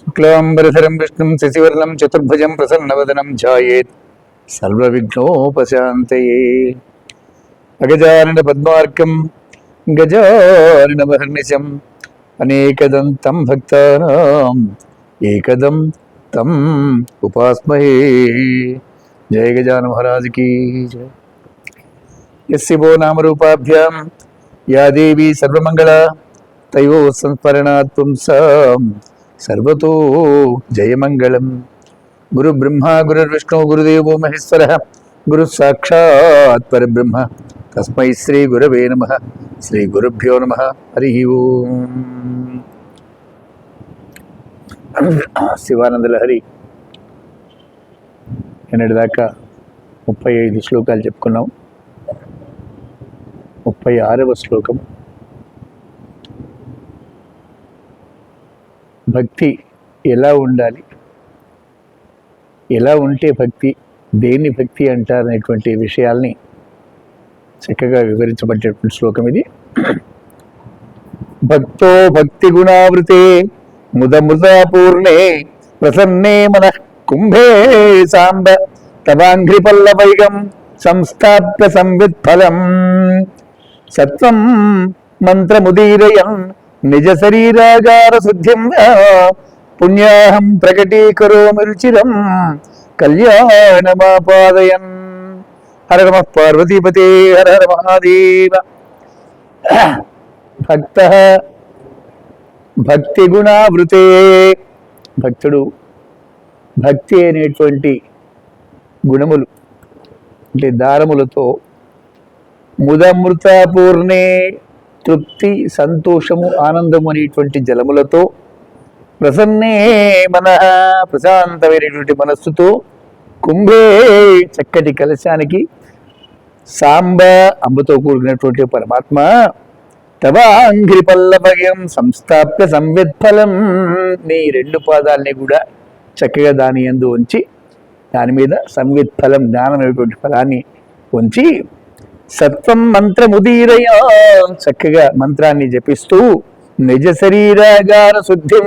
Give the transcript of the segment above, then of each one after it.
శుక్లాంబరధరం విష్ణుం శశివర్ణం చతుర్భుజం ప్రసన్నవదనం ఛాయేత్ సర్వవిఘ్నోపశాంతయే. అగజానన పద్మార్కం గజాననమహర్నిశం అనేకదంతం భక్తానాం ఏకదం తం ఉపాస్మహే జయ గజాన మహారాజుకి కీ జయ యస్యవో నామరూపాభ్యాం యా దేవీ సర్వమంగళ తయో సంస్మరణాత్ పుంసాం సర్వతో జయమంగళం గురు బ్రహ్మ గురుర్విష్ణు గురుదేవో మహేశ్వర గురు సాక్షాత్ పరబ్రహ్మ తస్మై శ్రీ గురవే నమ. శ్రీ గురుభ్యో నమ. హరి ఓం. శివానంద లహరి నిన్నటి దాకా ముప్పై ఐదు శ్లోకాలు చెప్పుకున్నాం. ముప్పై ఆరవ శ్లోకం. భక్తి ఎలా ఉండాలి? ఎలా ఉంటే భక్తి దేన్ని భక్తి అంటారనేటువంటి విషయాల్ని చక్కగా వివరించబడేటువంటి శ్లోకం ఇది. భక్తో భక్తి గుణావృతే ముద ముదమృతాపూర్ణే ప్రసన్నే మన కుంభే సాంబ తవాంఘ్రి పల్లవైగం సంస్థాప్య సంవిత్ఫలం. సత్వం మంత్రముదీరయం నిజ శరీరాగార శుద్ధిం పుణ్యాహం ప్రకటీకరోమి రుచిరం కళ్యాణమాపాదయన్. హర నమ పార్వతీపతే హర హర మహాదేవ భక్త భక్తి గుణావృతే భక్తుడు భక్తి అనేటువంటి గుణములు అంటే దారములతో ముదమృతపూర్ణే తృప్తి సంతోషము ఆనందము అనేటువంటి జలములతో ప్రసన్నే మన ప్రశాంతమైనటువంటి మనస్సుతో కుంభే చక్కటి కలశానికి సాంబ అంబతో కూడినటువంటి పరమాత్మ తవ అంఘ్రి పల్లభయం సంస్థాప్య సంవిత్ఫలం. నీ రెండు పాదాలని కూడా చక్కగా దాని ఎందు ఉంచి దాని మీద సంవిత్ఫలం జ్ఞానమైనటువంటి ఫలాన్ని ఉంచి సత్వం మంత్రముదీరయ చక్కగా మంత్రాన్ని జపిస్తూ నిజ శరీరాగార శుద్ధిం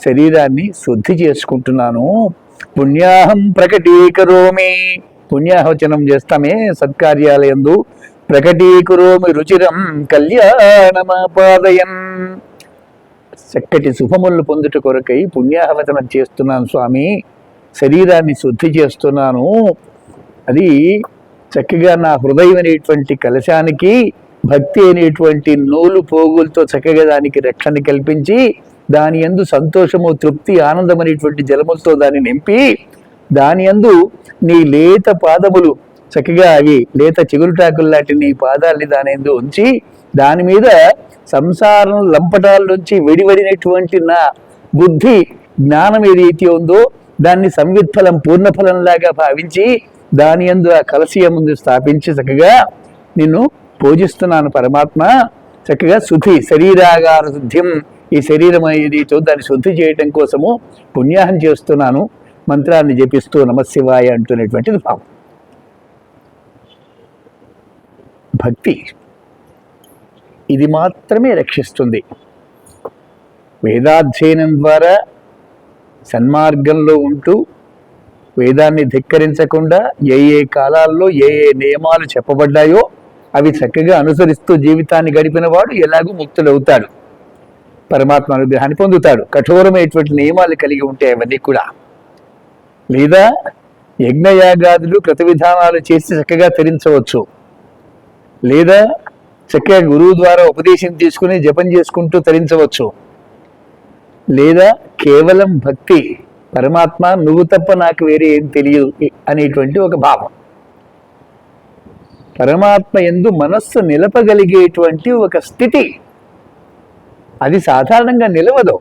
శరీరాన్ని శుద్ధి చేసుకుంటున్నాను. పుణ్యాహం ప్రకటీకరోమి. పుణ్యాహోచనం చేస్తామే సత్కార్యాలయందు. ప్రకటీకురోమి రుచిరం కళ్యాణమాపాదయన్ చక్కటి శుభములు పొందుట కొరకై పుణ్యాహవచనం చేస్తున్నాను స్వామి. శరీరాన్ని శుద్ధి చేస్తున్నాను. అది చక్కగా నా హృదయం అనేటువంటి కలశానికి భక్తి అనేటువంటి నూలు పోగులతో చక్కగా దానికి రక్షణ కల్పించి దాని యందు సంతోషము తృప్తి ఆనందం అనేటువంటి జలములతో దాన్ని నింపి దాని యందు నీ లేత పాదములు చక్కగా అవి లేత చిగురుటాకులు లాంటి నీ పాదాల్ని దాని ఎందు ఉంచి దాని మీద సంసారం లంపటాల నుంచి వెడివడినటువంటి నా బుద్ధి జ్ఞానం ఏదైతే ఉందో దాన్ని సంవిత్ఫలం పూర్ణఫలంలాగా భావించి దాని యందు ఆ కలసియ ముందు స్థాపించి చక్కగా నిన్ను పూజిస్తున్నాను పరమాత్మ. చక్కగా శుద్ధి శరీరాగార శుద్ధిం. ఈ శరీరం ఏదైతే దాన్ని శుద్ధి చేయటం కోసము పుణ్యాహం చేస్తున్నాను. మంత్రాన్ని జపిస్తూ నమశివాయ అంటున్నటువంటిది భావం. భక్తి ఇది మాత్రమే రక్షిస్తుంది. వేదాధ్యయనం ద్వారా సన్మార్గంలో ఉంటూ వేదాన్ని ధిక్కరించకుండా ఏ ఏ కాలాల్లో ఏ ఏ నియమాలు చెప్పబడ్డాయో అవి చక్కగా అనుసరిస్తూ జీవితాన్ని గడిపిన వాడు ఎలాగూ ముక్తుడవుతాడు. పరమాత్మ అనుగ్రహాన్ని పొందుతాడు. కఠోరమైనటువంటి నియమాలు కలిగి ఉంటాయి అవన్నీ కూడా. లేదా యజ్ఞయాగాదులు కృత విధానాలు చేసి చక్కగా తరించవచ్చు. లేదా చక్కగా గురువు ద్వారా ఉపదేశం తీసుకుని జపం చేసుకుంటూ తరించవచ్చు. లేదా కేవలం భక్తి పరమాత్మ నువ్వు తప్ప నాకు వేరే ఏం తెలియదు అనేటువంటి ఒక భావం. పరమాత్మ ఎందు మనస్సు నిలపగలిగేటువంటి ఒక స్థితి అది సాధారణంగా నిలవదు.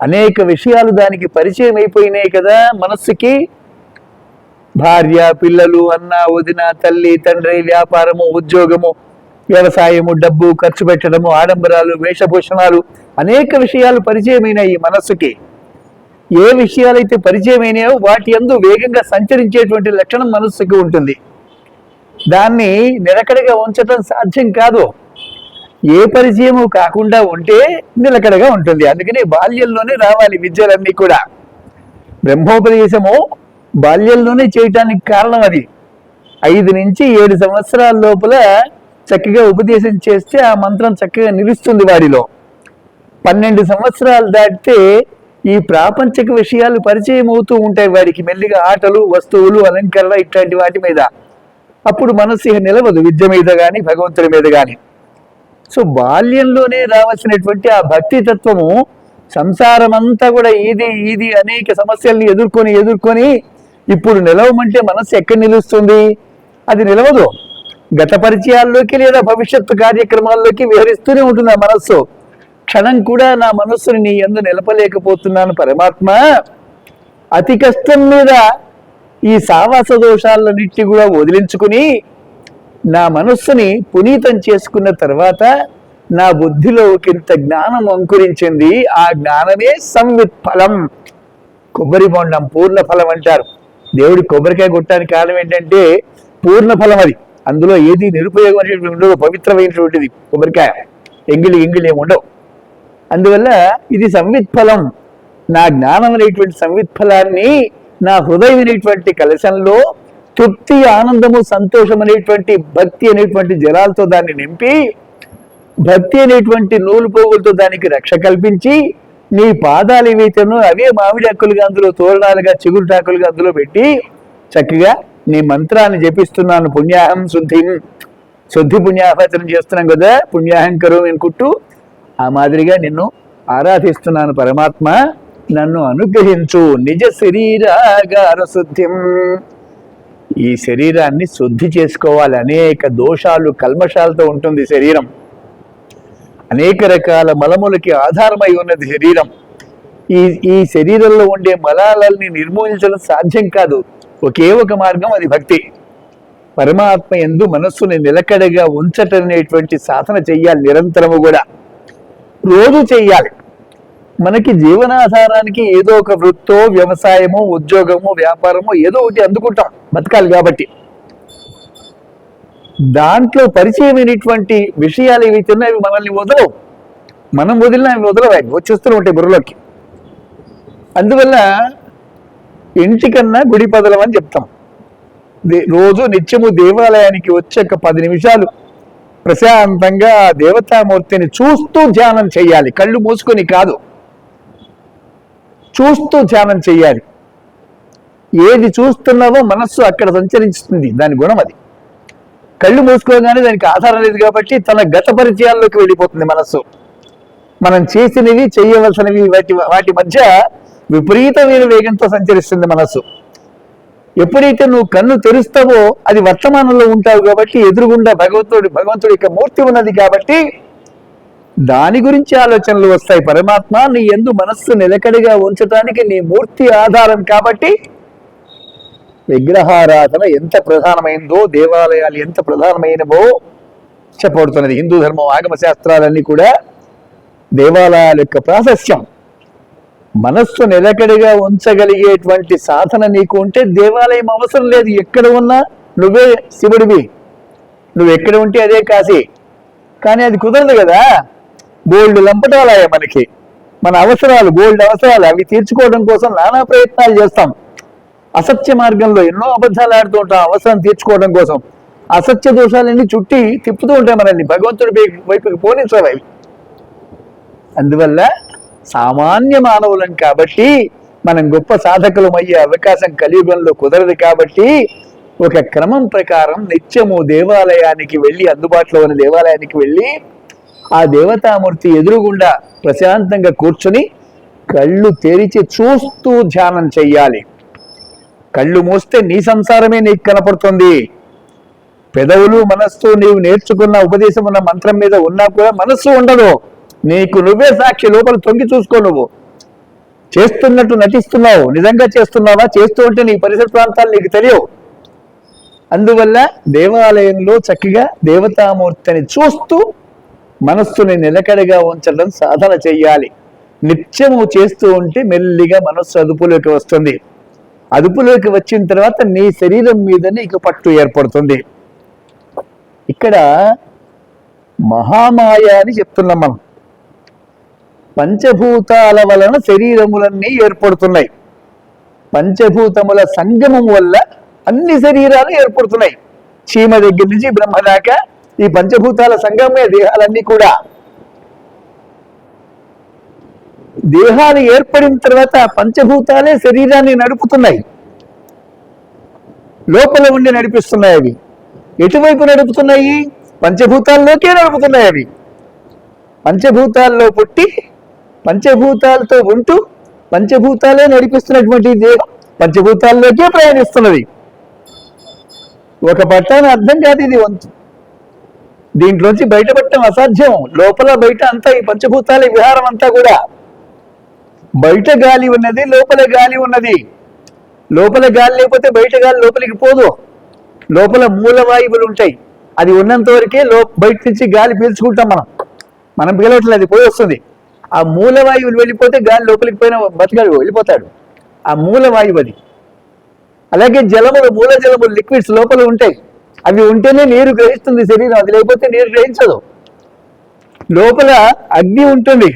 అనేక విషయాలు దానికి పరిచయం అయిపోయినాయి కదా మనస్సుకి. భార్య పిల్లలు అన్న వదిన తల్లి తండ్రి వ్యాపారము ఉద్యోగము వ్యవసాయము డబ్బు ఖర్చు పెట్టడము ఆడంబరాలు వేషభూషణాలు అనేక విషయాలు పరిచయమైన ఈ మనస్సుకి. ఏ విషయాలైతే పరిచయమైనాయో వాటి అందు వేగంగా సంచరించేటువంటి లక్షణం మనస్సుకి ఉంటుంది. దాన్ని నిలకడగా ఉంచడం సాధ్యం కాదు. ఏ పరిచయము కాకుండా ఉంటే నిలకడగా ఉంటుంది. అందుకనే బాల్యంలోనే రావాలి విద్యలన్నీ కూడా. బ్రహ్మోపదేశము బాల్యంలోనే చేయటానికి కారణం అది. ఐదు నుంచి ఏడు సంవత్సరాల లోపల చక్కగా ఉపదేశం చేస్తే ఆ మంత్రం చక్కగా నిలుస్తుంది వారిలో. పన్నెండు సంవత్సరాలు దాటితే ఈ ప్రాపంచిక విషయాలు పరిచయం అవుతూ ఉంటాయి వారికి. మెల్లిగా ఆటలు వస్తువులు అలంకరణ ఇట్లాంటి వాటి మీద. అప్పుడు మనస్సు నిలవదు విద్య మీద కానీ భగవంతుడి మీద కానీ సో బాల్యంలోనే రావాల్సినటువంటి ఆ భక్తి తత్వము సంసారమంతా కూడా ఇది ఇది అనేక సమస్యల్ని ఎదుర్కొని ఎదుర్కొని ఇప్పుడు నిలవమంటే మనస్సు ఎక్కడ నిలుస్తుంది? అది నిలవదు. గత పరిచయాల్లోకి లేదా భవిష్యత్తు కార్యక్రమాల్లోకి విహరిస్తూనే ఉంటుంది ఆ మనస్సు. క్షణం కూడా నా మనస్సుని నీ ఎందు నిలపలేకపోతున్నాను పరమాత్మ. అతి కష్టం మీద ఈ సావాస దోషాలన్నిటి కూడా వదిలించుకుని నా మనస్సుని పునీతం చేసుకున్న తర్వాత నా బుద్ధిలో ఒకంత జ్ఞానం అంకురించింది ఆ జ్ఞానమే సంవిత్ ఫలం. కొబ్బరి బొండం పూర్ణ ఫలం అంటారు. దేవుడి కొబ్బరికాయ కొట్టడానికి కారణం ఏంటంటే పూర్ణ ఫలం అది. అందులో ఏది నిరుపయోగం అనేటువంటి ఉండదు పవిత్రమైనటువంటిది కొబ్బరికాయ. ఎంగిలి ఎంగిలి ఏమి ఉండవు. అందువల్ల ఇది సంవిత్ ఫలం. నా జ్ఞానం అనేటువంటి సంవిత్ ఫలాన్ని నా హృదయం అనేటువంటి కలశంలో తృప్తి ఆనందము సంతోషం అనేటువంటి భక్తి అనేటువంటి జలాలతో దాన్ని నింపి భక్తి అనేటువంటి నూలు పోగులతో దానికి రక్ష కల్పించి నీ పాదాలు ఏవైతేనో అవే మామిడి అక్కులుగా అందులో తోరణాలుగా చిగురుటాకులుగా అందులో పెట్టి చక్కగా నీ మంత్రాన్ని జపిస్తున్నాను. పుణ్యాహం శుద్ధి. శుద్ధి పుణ్యాహవచనం చేస్తున్నాం కదా పుణ్యాహం కరువు అనుకుంటూ ఆ మాదిరిగా నిన్ను ఆరాధిస్తున్నాను పరమాత్మ. నన్ను అనుగ్రహించు. నిజ శరీరాగార శుద్ధిం. ఈ శరీరాన్ని శుద్ధి చేసుకోవాలి. అనేక దోషాలు కల్మషాలతో ఉంటుంది శరీరం. అనేక రకాల మలములకి ఆధారమై ఉన్నది శరీరం. ఈ ఈ శరీరంలో ఉండే మలాలని నిర్మూలించడం సాధ్యం కాదు. ఒకే ఒక మార్గం అది భక్తి. పరమాత్మ ఎందు మనస్సుని నిలకడగా ఉంచటనేటువంటి సాధన చెయ్యాలి నిరంతరము కూడా. రోజు చెయ్యాలి. మనకి జీవనాధారానికి ఏదో ఒక వృత్తో వ్యవసాయము ఉద్యోగము వ్యాపారము ఏదో ఒకటి అందుకుంటాం. బతకాలి కాబట్టి. దాంట్లో పరిచయమైనటువంటి విషయాలు ఏవైతే ఉన్నాయో అవి మనల్ని వదలవు. మనం వదిలిన అవి వదలవు. వచ్చేస్తూ ఉంటాయి బుర్రలోకి. అందువల్ల ఇంటికన్నా గుడి పదలం అని చెప్తాం. రోజు నిత్యము దేవాలయానికి వచ్చాక పది నిమిషాలు ప్రశాంతంగా దేవతామూర్తిని చూస్తూ ధ్యానం చేయాలి. కళ్ళు మూసుకొని కాదు. చూస్తూ ధ్యానం చేయాలి ఏది చూస్తున్నావో మనస్సు అక్కడ సంచరిస్తుంది దాని గుణం అది. కళ్ళు మూసుకోగానే దానికి ఆధారం లేదు కాబట్టి తన గత పరిచయాల్లోకి వెళ్ళిపోతుంది మనస్సు. మనం చేసినవి చేయవలసినవి వాటి వాటి మధ్య విపరీతమైన వేగంతో సంచరిస్తుంది మనస్సు. ఎప్పుడైతే నువ్వు కన్ను తెరుస్తావో అది వర్తమానంలో ఉంటావు కాబట్టి ఎదురుగుండా భగవంతుడి భగవంతుడి యొక్క మూర్తి ఉన్నది కాబట్టి దాని గురించి ఆలోచనలు వస్తాయి. పరమాత్మ నీ ఎందు మనస్సు నిలకడిగా ఉంచడానికి నీ మూర్తి ఆధారం కాబట్టి విగ్రహారాధన ఎంత ప్రధానమైందో దేవాలయాలు ఎంత ప్రధానమైనవో చెప్పబడుతున్నది. హిందూ ధర్మం ఆగమ శాస్త్రాలన్నీ కూడా దేవాలయాల యొక్క ప్రాశస్యం. మనస్సు నిలకడిగా ఉంచగలిగేటువంటి సాధన నీకు ఉంటే దేవాలయం అవసరం లేదు. ఎక్కడ ఉన్నా నువ్వే శివుడివి. నువ్వు ఎక్కడ ఉంటే అదే కాశీ. కానీ అది కుదరదు కదా. గోల్డ్ లంపటాలయ మనకి. మన అవసరాలు గోల్డ్ అవసరాలు అవి తీర్చుకోవడం కోసం నానా ప్రయత్నాలు చేస్తాం. అసత్య మార్గంలో ఎన్నో అబద్ధాలు ఆడుతూ ఉంటాం అవసరం తీర్చుకోవడం కోసం. అసత్య దోషాలన్నీ చుట్టి తిప్పుతూ ఉంటాయి మనల్ని. భగవంతుడి వైపుకి పోనించాలి అవి. అందువల్ల సామాన్య మానవులం కాబట్టి మనం గొప్ప సాధకులం అయ్యే అవకాశం కలియుగంలో కుదరదు కాబట్టి ఒక క్రమం ప్రకారం నిత్యము దేవాలయానికి వెళ్ళి అందుబాటులో ఉన్న దేవాలయానికి వెళ్ళి ఆ దేవతామూర్తి ఎదురుగుండా ప్రశాంతంగా కూర్చొని కళ్ళు తెరిచి చూస్తూ ధ్యానం చెయ్యాలి. కళ్ళు మూస్తే నీ సంసారమే నీకు కనపడుతుంది. పెదవులు మనస్సు నీవు నేర్చుకున్న ఉపదేశం ఉన్న మంత్రం మీద ఉన్నా కూడా మనస్సు ఉండదు. నీకు నువ్వే సాక్షి లోపల తొంగి చూసుకో నువ్వు. చేస్తున్నట్టు నటిస్తున్నావు నిజంగా చేస్తున్నావా? చేస్తూ ఉంటే నీ పరిసర ప్రాంతాలు నీకు తెలియవు. అందువల్ల దేవాలయంలో చక్కగా దేవతామూర్తిని చూస్తూ మనస్సుని నిలకడగా ఉంచడం సాధన చేయాలి. నిత్యము చేస్తూ ఉంటే మెల్లిగా మనస్సు అదుపులోకి వస్తుంది. అదుపులోకి వచ్చిన తర్వాత నీ శరీరం మీద నీకు పట్టు ఏర్పడుతుంది. ఇక్కడ మహామాయ అని చెప్తున్నాం మనం. పంచభూతాల వలన శరీరములన్నీ ఏర్పడుతున్నాయి. పంచభూతముల సంగమం వల్ల అన్ని శరీరాలు ఏర్పడుతున్నాయి. చీమ దగ్గర నుంచి బ్రహ్మ దాకా ఈ పంచభూతాల సంగమే దేహాలన్నీ కూడా. దేహాలు ఏర్పడిన తర్వాత పంచభూతాలే శరీరాన్ని నడుపుతున్నాయి. లోపల ఉండి నడిపిస్తున్నాయి అవి. ఎటువైపు నడుపుతున్నాయి? పంచభూతాల్లోకే నడుపుతున్నాయి అవి. పంచభూతాల్లో పుట్టి పంచభూతాలతో ఉంటూ పంచభూతాలే నడిపిస్తున్నటువంటి దేహం పంచభూతాల్లోకే ప్రయాణిస్తున్నది. ఒక పట్టాన్ని అర్థం కాదు ఇది వంతు. దీంట్లోంచి బయటపడటం అసాధ్యం. లోపల బయట అంతా ఈ పంచభూతాల విహారం అంతా కూడా. బయట గాలి ఉన్నది లోపల గాలి ఉన్నది. లోపల గాలి లేకపోతే బయట గాలి లోపలికి పోదు. లోపల మూలవాయువులు ఉంటాయి. అది ఉన్నంత వరకే లో బయట నుంచి గాలి పీల్చుకుంటాం మనం. మనం పీలవట్లేదు అది పోయి వస్తుంది. ఆ మూలవాయువులు వెళ్ళిపోతే గాలి లోపలికి పోయిన బతకాడు వెళ్ళిపోతాడు. ఆ మూల వాయువు అది. అలాగే జలములు మూల జలములు లిక్విడ్స్ లోపల ఉంటాయి. అవి ఉంటేనే నీరు గ్రహిస్తుంది శరీరం అది లేకపోతే నీరు గ్రహించదు. లోపల అగ్ని ఉంటుంది.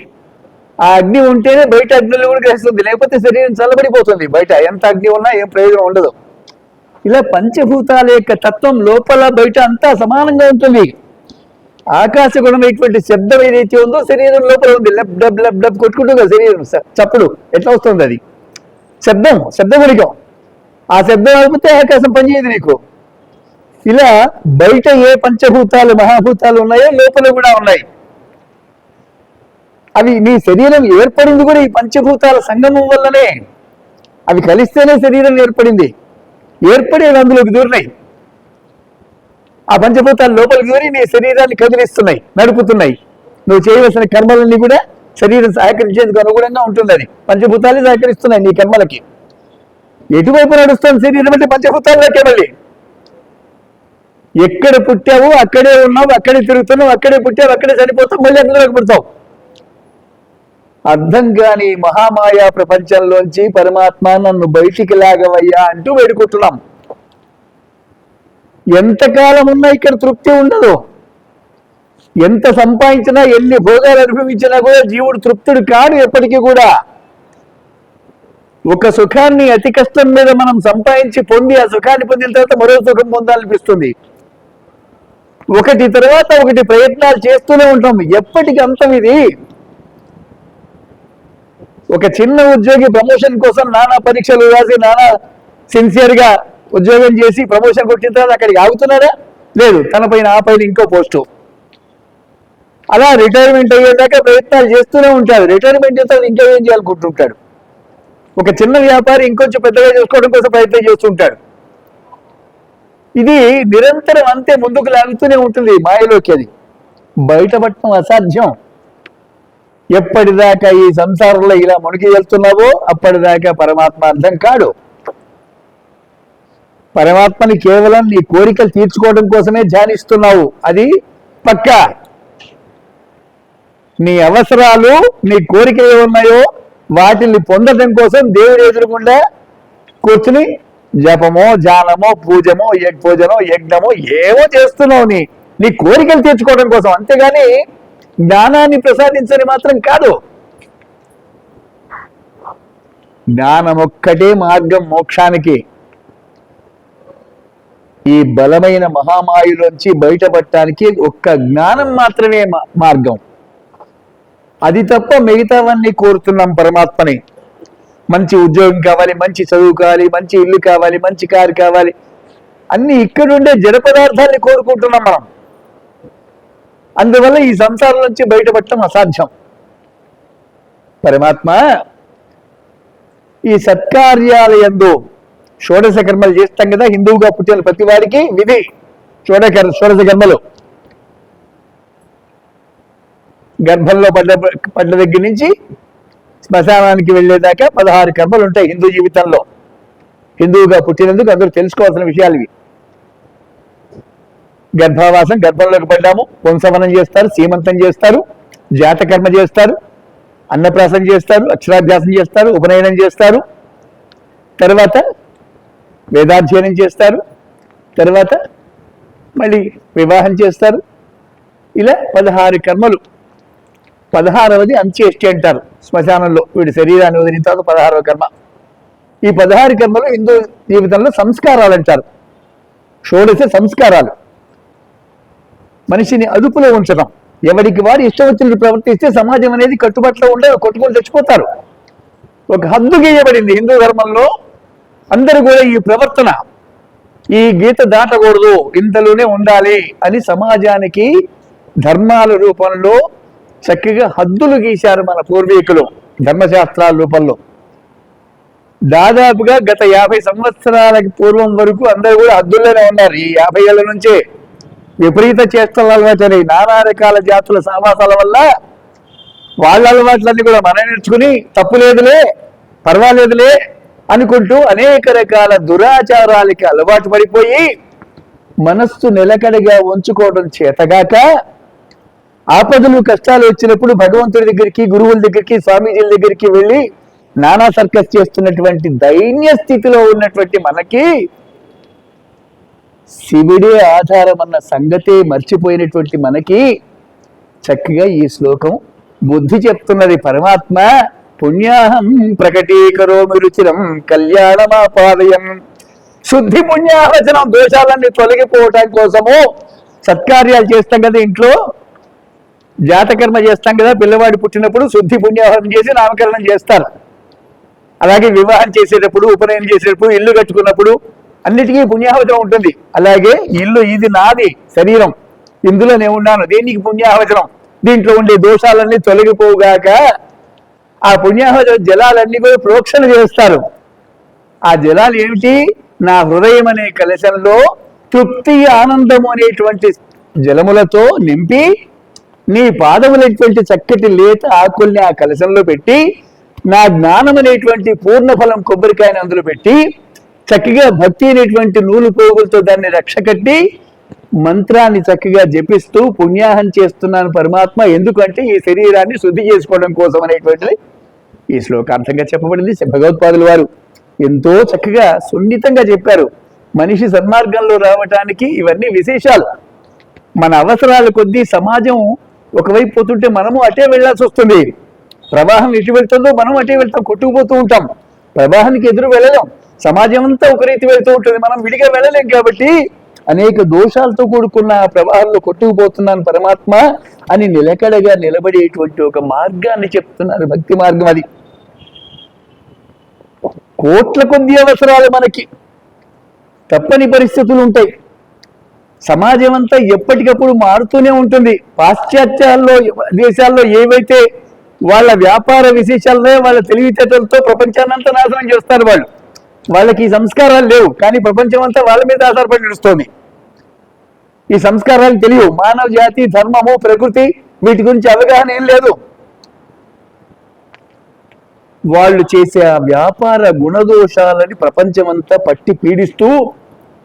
ఆ అగ్ని ఉంటేనే బయట అగ్నులు కూడా గ్రహిస్తుంది. లేకపోతే శరీరం చల్లబడిపోతుంది. బయట ఎంత అగ్ని ఉన్నా ఏం ప్రయోజనం ఉండదు. ఇలా పంచభూతాల యొక్క తత్వం లోపల బయట అంతా సమానంగా ఉంటుంది. ఆకాశ గుణమైనటువంటి శబ్దం ఏదైతే ఉందో శరీరం లోపల ఉంది. లెబ్ డబ్ లెబ్ డబ్ కొట్టుకుంటుంది కదా శరీరం. చప్పుడు ఎట్లా వస్తుంది అది? శబ్దం శబ్దం గుణికం ఆ శబ్దం అయిపోతే ఆకాశం పనిచేయదు నీకు. ఇలా బయట ఏ పంచభూతాలు మహాభూతాలు ఉన్నాయో లోపల కూడా ఉన్నాయి. అవి నీ శరీరం ఏర్పడింది కూడా ఈ పంచభూతాల సంగమం వల్లనే. అవి కలిస్తేనే శరీరం ఏర్పడింది. ఏర్పడి అవి అందులోకి దూరినాయి. ఆ పంచభూతాలు లోపలికి దూరి నీ శరీరాన్ని కదిలిస్తున్నాయి నడుపుతున్నాయి. నువ్వు చేయవలసిన కర్మలన్నీ కూడా శరీరం సహకరించేందుకు అనుగుణంగా ఉంటుంది అది పంచభూతాలు సహకరిస్తున్నాయి నీ కర్మలకి. ఎటువైపు నడుస్తుంది శరీరం అంటే పంచభూతాల్లోకే మళ్ళీ. ఎక్కడ పుట్టావు అక్కడే ఉన్నావు అక్కడే తిరుగుతున్నావు అక్కడే పుట్టావు అక్కడే చనిపోతావు మళ్ళీ అందులోకి పుడతావు అర్థం కాని మహామాయా ప్రపంచంలోంచి పరమాత్మ నన్ను బయటికి లాగవయ్యా అంటూ వేడుకుంటున్నాం. ఎంతకాలం ఉన్నా ఇక్కడ తృప్తి ఉండదు. ఎంత సంపాదించినా ఎన్ని భోగాలు అనుభవించినా కూడా జీవుడు తృప్తుడు కాడు ఎప్పటికీ కూడా. ఒక సుఖాన్ని అతి కష్టం మీద మనం సంపాదించి పొంది ఆ సుఖాన్ని పొందిన తర్వాత మరో సుఖం పొందాలనిపిస్తుంది. ఒకటి తర్వాత ఒకటి ప్రయత్నాలు చేస్తూనే ఉంటాం. ఎప్పటికి అంతం ఇది? ఒక చిన్న ఉద్యోగి ప్రమోషన్ కోసం నానా పరీక్షలు రాసి నానా సిన్సియర్గా ఉద్యోగం చేసి ప్రమోషన్ కొట్టిన తర్వాత అక్కడికి ఆగుతున్నాడా? లేదు. తన పైన ఆ పైన ఇంకో పోస్టు. అలా రిటైర్మెంట్ అయ్యేదాకా ప్రయత్నాలు చేస్తూనే ఉంటాడు. రిటైర్మెంట్ చేస్తాడు ఇంకా ఏం చేయాలనుకుంటుంటాడు? ఒక చిన్న వ్యాపారి ఇంకొంచెం పెద్దగా చేసుకోవడం కోసం ప్రయత్నం చేస్తుంటాడు ఇది నిరంతరం అంతే ముందుకు లాగుతూనే ఉంటుంది మాయలోకి అది. బయటపడటం అసాధ్యం. ఎప్పటిదాకా ఈ సంసారంలో ఇలా మునిగి వెళ్తున్నావో అప్పటిదాకా పరమాత్మ అర్థం కాడు. పరమాత్మని కేవలం నీ కోరికలు తీర్చుకోవడం కోసమే ధ్యానిస్తున్నావు. అది పక్కా. నీ అవసరాలు నీ కోరికలు ఏమున్నాయో వాటిని పొందడం కోసం దేవుడు ఎదురుకుండా కూర్చుని జపమో జానమో పూజమో పూజనో యజ్ఞమో ఏమో చేస్తున్నావు నీ నీ కోరికలు తీర్చుకోవడం కోసం. అంతేగాని జ్ఞానాన్ని ప్రసాదించని మాత్రం కాదు. జ్ఞానం ఒక్కటే మార్గం మోక్షానికి. ఈ బలమైన మహామాయులోంచి బయటపడటానికి ఒక్క జ్ఞానం మాత్రమే మా- మార్గం. అది తప్ప మిగతావన్నీ కోరుతున్నాం పరమాత్మని. మంచి ఉద్యోగం కావాలి మంచి చదువు కావాలి మంచి ఇల్లు కావాలి మంచి కారు కావాలి. అన్ని ఇక్కడుండే జడ పదార్థాన్ని కోరుకుంటున్నాం మనం. అందువల్ల ఈ సంసారం నుంచి బయటపడటం అసాధ్యం. పరమాత్మ ఈ సత్కార్యాలయందు షోడశ కర్మలు చేస్తాం కదా హిందువుగా పుట్టిన ప్రతి వాడికి విధి షోడకర్ షోడశ కర్మలు. గర్భంలో పడ్డ పడ్డ దగ్గర నుంచి శ్మశానానికి వెళ్ళేదాకా పదహారు కర్మలు ఉంటాయి హిందూ జీవితంలో. హిందువుగా పుట్టినందుకు అందరూ తెలుసుకోవాల్సిన విషయాలు ఇవి. గర్భావాసం గర్భంలోకి పడ్డాము వంశవనం చేస్తారు సీమంతం చేస్తారు జాతకర్మ చేస్తారు అన్నప్రాసం చేస్తారు అక్షరాభ్యాసం చేస్తారు ఉపనయనం చేస్తారు. తర్వాత వేదాధ్యయనం చేస్తారు. తర్వాత మళ్ళీ వివాహం చేస్తారు. ఇలా పదహారు కర్మలు. పదహారవది అంత్యేష్టి అంటారు. శ్మశానంలో వీడి శరీరాన్ని వదిలిన తర్వాత పదహారవ కర్మ. ఈ పదహారు కర్మలు హిందూ జీవితంలో సంస్కారాలు అంటారు. షోడశ సంస్కారాలు. మనిషిని అదుపులో ఉంచడం. ఎవరికి వారు ఇష్టం వచ్చినట్టు ప్రవర్తిస్తే సమాజం అనేది కట్టుబాట్లో ఉండే కొట్టుకొని తెచ్చిపోతారు ఒక హద్దు గీయబడింది హిందూ ధర్మంలో. అందరూ కూడా ఈ ప్రవర్తన. ఈ గీత దాటకూడదు. ఇంతలోనే ఉండాలి అని సమాజానికి ధర్మాల రూపంలో చక్కగా హద్దులు గీశారు మన పూర్వీకులు ధర్మశాస్త్రాల రూపంలో. దాదాపుగా గత యాభై సంవత్సరాలకి పూర్వం వరకు అందరూ కూడా హద్దుల్లోనే ఉన్నారు. ఈ యాభై ఏళ్ళ నుంచే విపరీత చేష్టల అలవాటు నానా రకాల జాతుల సావాసాల వల్ల వాళ్ళ అలవాట్లన్నీ కూడా మనం నేర్చుకుని తప్పు లేదులే పర్వాలేదులే అనుకుంటూ అనేక రకాల దురాచారాలకి అలవాటు పడిపోయి మనస్సు నిలకడగా ఉంచుకోవడం చేతగాక ఆపదలు కష్టాలు వచ్చినప్పుడు భగవంతుడి దగ్గరికి గురువుల దగ్గరికి స్వామీజీల దగ్గరికి వెళ్ళి నానా సర్కస్ చేస్తున్నటువంటి దైన్య స్థితిలో ఉన్నటువంటి మనకి శివుడే ఆధారం అన్న సంగతే మర్చిపోయినటువంటి మనకి చక్కగా ఈ శ్లోకం బుద్ధి చెప్తున్నది. పరమాత్మ పుణ్యాహం ప్రకటీకరోమి రుచిరం కళ్యాణమాపాదయం. శుద్ధి పుణ్యావచనం దోషాలన్నీ తొలగిపోవటం కోసము సత్కార్యాలు చేస్తాం కదా ఇంట్లో. జాతకర్మ చేస్తాం కదా పిల్లవాడు పుట్టినప్పుడు శుద్ధి పుణ్యాహారం చేసి నామకరణం చేస్తారు. అలాగే వివాహం చేసేటప్పుడు ఉపనయనం చేసేటప్పుడు ఇల్లు కట్టుకున్నప్పుడు అన్నిటికీ పుణ్యాహవచనం ఉంటుంది. అలాగే ఇల్లు ఇది నాది శరీరం. ఇందులో నేను ఉన్నాను. దేనికి పుణ్యాహవచనం దీంట్లో ఉండే దోషాలన్నీ తొలగిపోగాక ఆ పుణ్యాహవచన జలాలన్నీ కూడా ప్రోక్షణ చేస్తారు. ఆ జలాలు ఏమిటి? నా హృదయం అనే కలశంలో తృప్తి ఆనందము అనేటువంటి జలములతో నింపి నీ పాదములైనటువంటి చక్కటి లేత ఆకుల్ని ఆ కలశంలో పెట్టి నా జ్ఞానం అనేటువంటి పూర్ణఫలం కొబ్బరికాయని అందులో పెట్టి చక్కగా భక్తి అనేటువంటి నూలు పోగులతో దాన్ని రక్ష కట్టి మంత్రాన్ని చక్కగా జపిస్తూ పుణ్యాహం చేస్తున్నాను పరమాత్మ. ఎందుకంటే ఈ శరీరాన్ని శుద్ధి చేసుకోవడం కోసం అనేటువంటిది ఈ శ్లోకార్థంగా చెప్పబడింది భగవత్పాదులు వారు. ఎంతో చక్కగా సున్నితంగా చెప్పారు. మనిషి సన్మార్గంలో రావటానికి ఇవన్నీ విశేషాలు. మన అవసరాల కొద్దీ సమాజం ఒకవైపు పోతుంటే మనము అటే వెళ్ళాల్సి వస్తుంది. ప్రవాహం ఎటు వెళ్తుందో మనం అటే వెళ్తాం కొట్టుకుపోతూ ఉంటాం. ప్రవాహానికి ఎదురు వెళ్ళలేం. సమాజం అంతా ఒక రీతి వెళ్తూ ఉంటుంది. మనం విడిగా వెళ్ళలేం కాబట్టి అనేక దోషాలతో కూడుకున్న ఆ ప్రవాహంలో కొట్టుకుపోతున్నాను పరమాత్మ అని నిలకడగా నిలబడేటువంటి ఒక మార్గాన్ని చెప్తున్నారు భక్తి మార్గం అది. కోట్ల కొద్ది అవసరాలు మనకి. తప్పని పరిస్థితులు ఉంటాయి. సమాజం అంతా ఎప్పటికప్పుడు మారుతూనే ఉంటుంది. పాశ్చాత్యాల్లో దేశాల్లో ఏవైతే వాళ్ళ వ్యాపార విశేషాలనే వాళ్ళ తెలివితేటలతో ప్రపంచాన్ని అంతా నాశనం చేస్తారు వాళ్ళు. వాళ్ళకి ఈ సంస్కారాలు లేవు కానీ ప్రపంచం అంతా వాళ్ళ మీద ఆధారపడి నడుస్తుంది. ఈ సంస్కారాలు తెలియవు. మానవ జాతి ధర్మము ప్రకృతి వీటి గురించి అవగాహన ఏం లేదు. వాళ్ళు చేసే ఆ వ్యాపార గుణదోషాలని ప్రపంచమంతా పట్టి పీడిస్తూ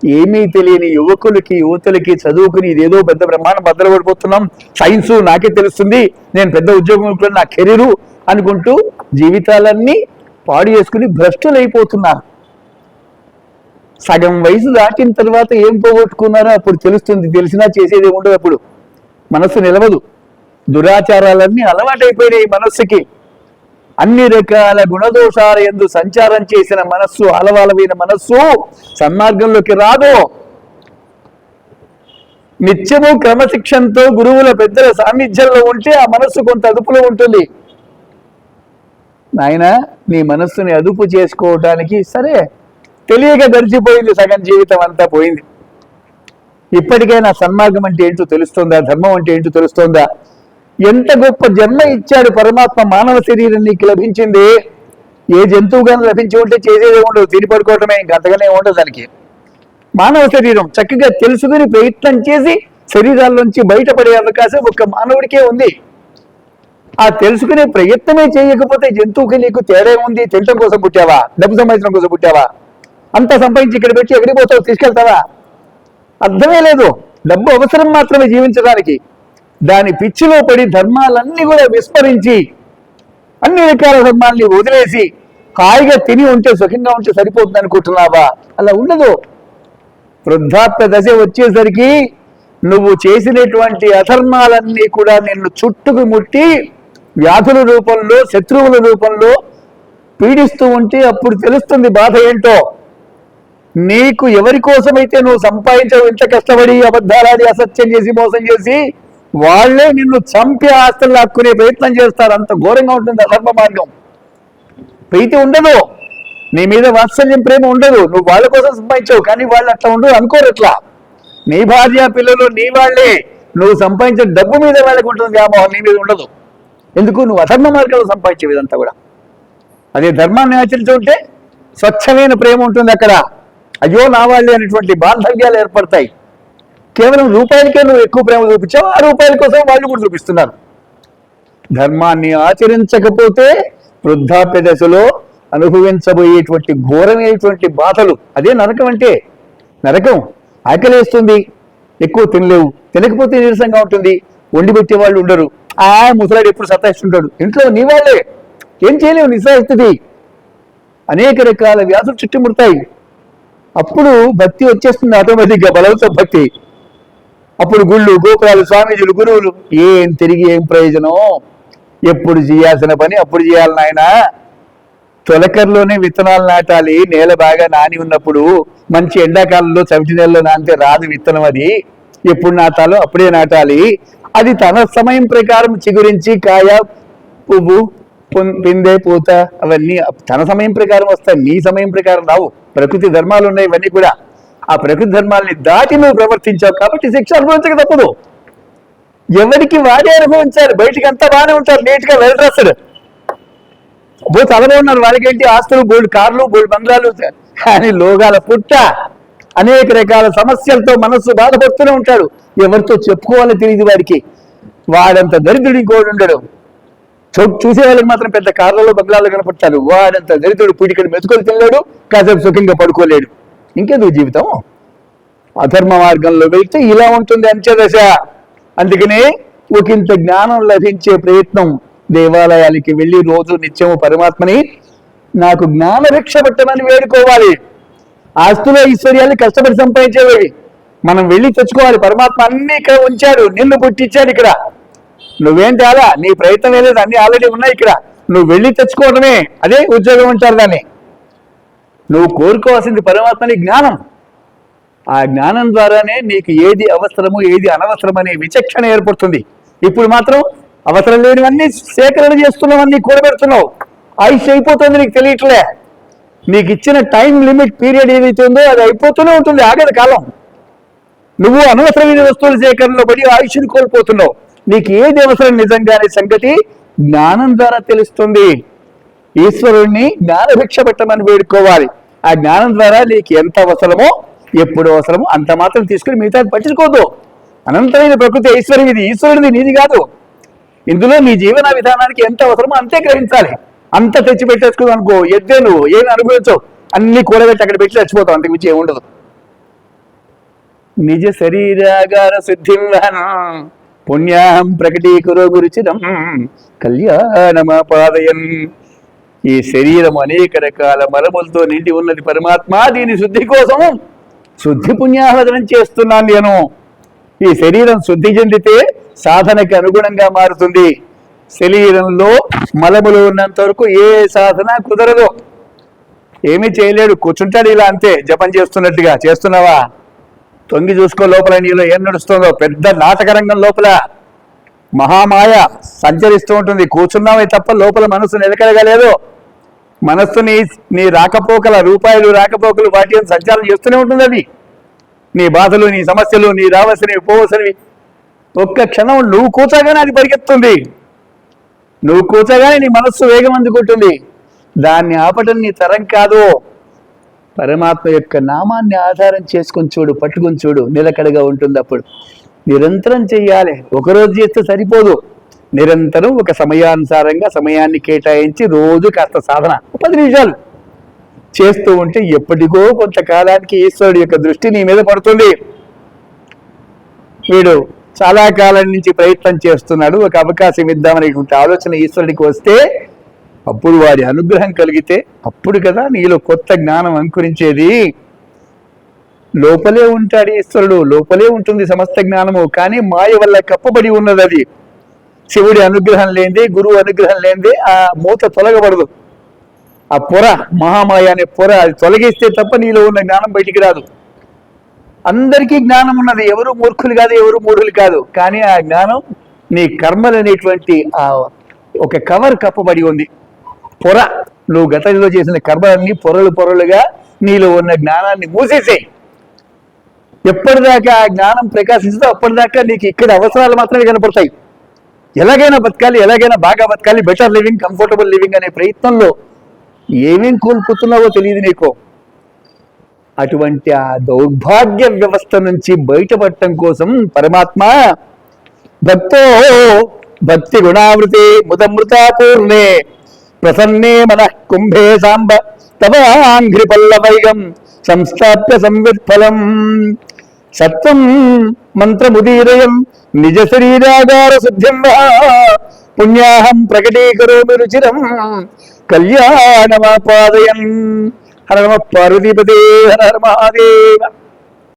ఏమీ తెలియని యువకులకి యువతలకి చదువుకుని ఇదేదో పెద్ద బ్రహ్మాండం భద్రపడిపోతున్నాం సైన్స్ నాకే తెలుస్తుంది. నేను పెద్ద ఉద్యోగం నా కెరీరు అనుకుంటూ జీవితాలన్నీ పాడు చేసుకుని భ్రష్టులైపోతున్నారు. సగం వయసు దాటిన తర్వాత ఏం పోగొట్టుకున్నారో అప్పుడు తెలుస్తుంది. తెలిసినా చేసేది ఉండదు అప్పుడు. మనస్సు నిలవదు. దురాచారాలన్నీ అలవాటైపోయినాయి మనస్సుకి. అన్ని రకాల గుణదోషాల ఎందు సంచారం చేసిన మనస్సు అలవలవైన మనస్సు సన్మార్గంలోకి రాదు. నిత్యము క్రమశిక్షణతో గురువుల పెద్దల సాన్నిధ్యంలో ఉంటే ఆ మనస్సు కొంత అదుపులో ఉంటుంది. నాయన నీ మనస్సుని అదుపు చేసుకోవటానికి సరే తెలియక గడిచిపోయింది సగం జీవితం అంతా పోయింది. ఇప్పటికైనా సన్మార్గం అంటే ఏంటో తెలుస్తుందా? ధర్మం అంటే ఏంటో తెలుస్తోందా? ఎంత గొప్ప జన్మ ఇచ్చాడు పరమాత్మ మానవ శరీరం నీకు లభించింది? ఏ జంతువుగా లభించి ఉంటే చేసేదే ఉండదు తిని పడుకోవటమే ఇంక అంతగానే ఉండదు దానికి. మానవ శరీరం చక్కగా తెలుసుకుని ప్రయత్నం చేసి శరీరాల్లోంచి బయటపడే అవకాశం ఒక మానవుడికే ఉంది. ఆ తెలుసుకునే ప్రయత్నమే చేయకపోతే జంతువుకి నీకు తేడా ఉంది తినటం కోసం పుట్టావా డబ్బు సంపాదించడం కోసం పుట్టావా? అంత సంపాదించి ఇక్కడ పెట్టి ఎక్కడికి పోతావు తీసుకెళ్తావా? అర్థమే లేదు. డబ్బు అవసరం మాత్రమే జీవించడానికి. దాని పిచ్చిలో పడి ధర్మాలన్నీ కూడా విస్మరించి అన్ని రకాల ధర్మాల్ని వదిలేసి హాయిగా తిని ఉంటే సుఖంగా ఉంటే సరిపోతుంది అనుకుంటున్నావా? అలా ఉండదు. వృద్ధాప్య దశ వచ్చేసరికి నువ్వు చేసినటువంటి అధర్మాలన్నీ కూడా నిన్ను చుట్టుకు ముట్టి వ్యాధుల రూపంలో శత్రువుల రూపంలో పీడిస్తూ ఉంటే అప్పుడు తెలుస్తుంది బాధ ఏంటో. నీకు ఎవరి కోసమైతే నువ్వు సంపాదించవు ఇంత కష్టపడి అబద్ధాలాడి అసత్యం చేసి మోసం చేసి వాళ్ళే నిన్ను చంపి ఆస్తులు లాక్కునే ప్రయత్నం చేస్తారు. అంత ఘోరంగా ఉంటుంది అధర్మ మార్గం ప్రీతి ఉండదు. నీ మీద వాత్సల్యం ప్రేమ ఉండదు. నువ్వు వాళ్ళ కోసం సంపాదించావు కానీ వాళ్ళు అట్లా ఉండదు అనుకోరు అట్లా. నీ భార్య పిల్లలు నీ వాళ్ళే. నువ్వు సంపాదించిన డబ్బు మీద వాళ్ళకి ఉంటుంది వ్యామోహం నీ మీద ఉండదు. ఎందుకు? నువ్వు అధర్మ మార్గంలో సంపాదించేవి ఇదంతా కూడా. అదే ధర్మాన్ని ఆచరించుంటే స్వచ్ఛమైన ప్రేమ ఉంటుంది అక్కడ. అయ్యో నా వాళ్ళే అనేటువంటి బాంధవ్యాలు ఏర్పడతాయి. కేవలం రూపాయలకే నువ్వు ఎక్కువ ప్రేమ చూపించావు ఆ రూపాయల కోసం వాళ్ళు కూడా చూపిస్తున్నారు. ధర్మాన్ని ఆచరించకపోతే వృద్ధాప్య దశలో అనుభవించబోయేటువంటి ఘోరమైనటువంటి బాధలు అదే నరకం అంటే. నరకం ఆకలేస్తుంది ఎక్కువ తినలేవు తినకపోతే నీరసంగా ఉంటుంది వండి పెట్టే వాళ్ళు ఉండరు. ఆ ముసలాడు ఎప్పుడు సతాయిస్తుంటాడు? ఇంట్లో నీ వాళ్ళే. ఏం చేయలేవు నిస్సాయిస్తుంది అనేక రకాల వ్యాధులు చుట్టుముడతాయి. అప్పుడు భక్తి వచ్చేస్తుంది ఆటోమేటిక్గా బలవంత భక్తి. అప్పుడు గుళ్ళు గోపురాలు స్వామీజీలు గురువులు. ఏం తిరిగి ఏం ప్రయోజనం? ఎప్పుడు చేయాల్సిన పని అప్పుడు చేయాలి నాయన. తొలకర్లోనే విత్తనాలు నాటాలి నేల బాగా నాని ఉన్నప్పుడు మంచి ఎండాకాలంలో చవిటి నెలలో నానితే రాదు విత్తనం అది. ఎప్పుడు నాటాలో అప్పుడే నాటాలి. అది తన సమయం ప్రకారం చిగురించి కాయ పువ్వు పిందే పూత అవన్నీ తన సమయం ప్రకారం వస్తాయి. నీ సమయం ప్రకారం రావు. ప్రకృతి ధర్మాలు ఉన్నాయి ఇవన్నీ కూడా. ఆ ప్రకృతి ధర్మాల్ని దాటి నువ్వు ప్రవర్తించావు కాబట్టి శిక్ష అనుభవించక తప్పదు. ఎవరికి వాడే అనుభవించాలి బయటికి అంతా బాగానే ఉంటారు నీట్గా వెల్ డ్రెస్డ్. బో చదవే ఉన్నారు. వాళ్ళకేంటి? ఆస్తులు బోల్డ్ కార్లు బోల్డ్ బంగ్లాలు కానీ లోగాల పుట్ట. అనేక రకాల సమస్యలతో మనస్సు బాధపడుతూనే ఉంటాడు. ఎవరితో చెప్పుకోవాలో తెలియదు వాడికి. వాడంత దరిద్రుడు ఇంకోడు ఉండడు. చూ- చూసే వాళ్ళకి మాత్రం పెద్ద కార్లలో బంగ్లాలు కనపడతారు. వాడంత దరిద్రుడు పూటికడు మెతుకొని తినలేడు కాసేపు సుఖంగా పడుకోలేడు. ఇంకెందుకు జీవితం? అధర్మ మార్గంలో వెళ్తే ఇలా ఉంటుంది అంచెదశ అందుకనే ఒకంత జ్ఞానం లభించే ప్రయత్నం దేవాలయాలకి వెళ్ళి రోజు నిత్యము పరమాత్మని నాకు జ్ఞాన భిక్ష పెట్టమని వేడుకోవాలి. ఆస్తుల ఐశ్వర్యాన్ని కష్టపడి సంపాదించేవి మనం వెళ్ళి తెచ్చుకోవాలి. పరమాత్మ అన్ని ఇక్కడ ఉంచాడు. నిన్ను పుట్టించాడు ఇక్కడ. నువ్వేం తేలా? నీ ప్రయత్నం ఏం లేదు అన్ని ఆల్రెడీ ఉన్నాయి ఇక్కడ. నువ్వు వెళ్ళి తెచ్చుకోవడమే. అదే ఉద్యోగం ఉంటారు దాన్ని. నువ్వు కోరుకోవాల్సింది పరమాత్మని జ్ఞానం. ఆ జ్ఞానం ద్వారానే నీకు ఏది అవసరము ఏది అనవసరం అనే విచక్షణ ఏర్పడుతుంది. ఇప్పుడు మాత్రం అవసరం లేనివన్నీ సేకరణ చేస్తున్నావన్నీ కూడబెడుతున్నావు. ఐస్ అయిపోతుంది నీకు తెలియట్లే. నీకు ఇచ్చిన టైం లిమిట్ పీరియడ్ ఏదైతే ఉందో అది అయిపోతూనే ఉంటుంది ఆగదు కాలం. నువ్వు అనవసరమైన వస్తువుల సేకరణలో పడి ఆయుష్ని కోల్పోతున్నావు. నీకు ఏది అవసరం నిజంగానే సంగతి జ్ఞానం ద్వారా తెలుస్తుంది. ఈశ్వరుణ్ణి జ్ఞానభిక్ష పెట్టమని వేడుకోవాలి. ఆ జ్ఞానం ద్వారా నీకు ఎంత అవసరమో ఎప్పుడు అవసరమో అంత మాత్రం తీసుకుని మిగతా పట్టించుకోదు అనంతమైన ప్రకృతి ఐశ్వర్యం ఇది ఈశ్వరుడిది నీది కాదు. ఇందులో నీ జీవన విధానానికి ఎంత అవసరమో అంతే గ్రహించాలి. అంత తెచ్చి పెట్టేసుకుంది అనుకో ఎద్దే నువ్వు ఏమి అనుభవించవు. అన్ని కూడబెట్టి అక్కడ పెట్టి చచ్చిపోతావు అంతకు మించి ఏముండదు నిజ శరీరాగార సిద్ధిం పుణ్యాహం ప్రకటీకురో గురుచిరం కళ్యాణమాపాదయన్. ఈ శరీరం అనేక రకాల మలములతో నిండి ఉన్నది పరమాత్మ. దీని శుద్ధి కోసం శుద్ధి పుణ్యాహదనం చేస్తున్నాను నేను. ఈ శరీరం శుద్ధి చెందితే సాధనకి అనుగుణంగా మారుతుంది. శరీరంలో మలములు ఉన్నంత వరకు ఏ సాధన కుదరదు. ఏమీ చేయలేడు. కూర్చుంటాడు ఇలా అంతే. జపం చేస్తున్నట్టుగా. చేస్తున్నావా? తొంగి చూసుకో లోపల నీలో ఏం నడుస్తుందో. పెద్ద నాటకరంగం లోపల. మహామాయ సంచరిస్తూ ఉంటుంది. కూర్చున్నామే తప్ప లోపల మనసు నిలకడగలేదు. మనస్సు నీ నీ రాకపోకల రూపాయలు రాకపోకలు వాటి సంచారం చేస్తూనే ఉంటుంది అది. నీ బాధలు నీ సమస్యలు నీ రావాల్సినవి పోవలసినవి. ఒక్క క్షణం నువ్వు కూర్చోగానే అది పరిగెత్తుంది. నువ్వు కూర్చోగానే నీ మనస్సు వేగం అందుకుంటుంది. దాన్ని ఆపటం నీ తరం కాదు. పరమాత్మ యొక్క నామాన్ని ఆధారం చేసుకొని చూడు పట్టుకొని చూడు నిలకడగా ఉంటుంది అప్పుడు నిరంతరం చెయ్యాలి. ఒకరోజు చేస్తే సరిపోదు. నిరంతరం ఒక సమయానుసారంగా సమయాన్ని కేటాయించి రోజు కాస్త సాధన. పది నిమిషాలు చేస్తూ ఉంటే ఎప్పటికో కొంతకాలానికి ఈశ్వరుడు యొక్క దృష్టి నీ మీద పడుతుంది. వీడు చాలా కాలం నుంచి ప్రయత్నం చేస్తున్నాడు. ఒక అవకాశం ఇద్దామనేటువంటి ఆలోచన ఈశ్వరుడికి వస్తే అప్పుడు వారి అనుగ్రహం కలిగితే అప్పుడు కదా నీలో కొత్త జ్ఞానం అంకురించేది. లోపలే ఉంటాడు ఈశ్వరుడు. లోపలే ఉంటుంది సమస్త జ్ఞానము. కానీ మాయ వల్ల కప్పబడి ఉన్నది అది. శివుడి అనుగ్రహం లేనిది గురువు అనుగ్రహం లేనిది ఆ మూత తొలగబడదు. ఆ పొర మహామాయ అనే పొర అది తొలగిస్తే తప్ప నీలో ఉన్న జ్ఞానం బయటికి రాదు. అందరికీ జ్ఞానం ఉన్నది. ఎవరు మూర్ఖులు కాదు ఎవరు మూఢులు కాదు. కానీ ఆ జ్ఞానం నీ కర్మలు అనేటువంటి ఆ ఒక కవర్ కప్పబడి ఉంది. పొర నువ్వు గతంలో చేసిన కర్మలన్నీ పొరలు పొరలుగా నీలో ఉన్న జ్ఞానాన్ని మూసేసే ఎప్పటిదాకా ఆ జ్ఞానం ప్రకాశిస్తుందో అప్పటిదాకా నీకు ఇక్కడ అవసరాలు మాత్రమే కనపడతాయి. ఎలాగైనా బతకాలి ఎలాగైనా బాగా బతకాలి బెటర్ లివింగ్ కంఫర్టబుల్ లివింగ్ అనే ప్రయత్నంలో ఏమేం కోల్పోతున్నావో తెలియదు నీకు. అటువంటి ఆ దౌర్భాగ్య వ్యవస్థ నుంచి బయటపడటం కోసం పరమాత్మ భక్తో భక్తి గుణావృతి ముదమృతాపూర్ణే ప్రసన్నే మన కుంభే సాంబ తవాంఘ్రి పల్లవైగం సంస్థాప్య సంవిత్ఫలం సత్వం మంత్రముదీరయం నిజ శరీరాగార శుద్ధిం వా పుణ్యాహం ప్రకటీకరోమి రుచిరం కళ్యాణమాపాదయన్ హర నమ పార్వతీపదే హర హర మహాదేవ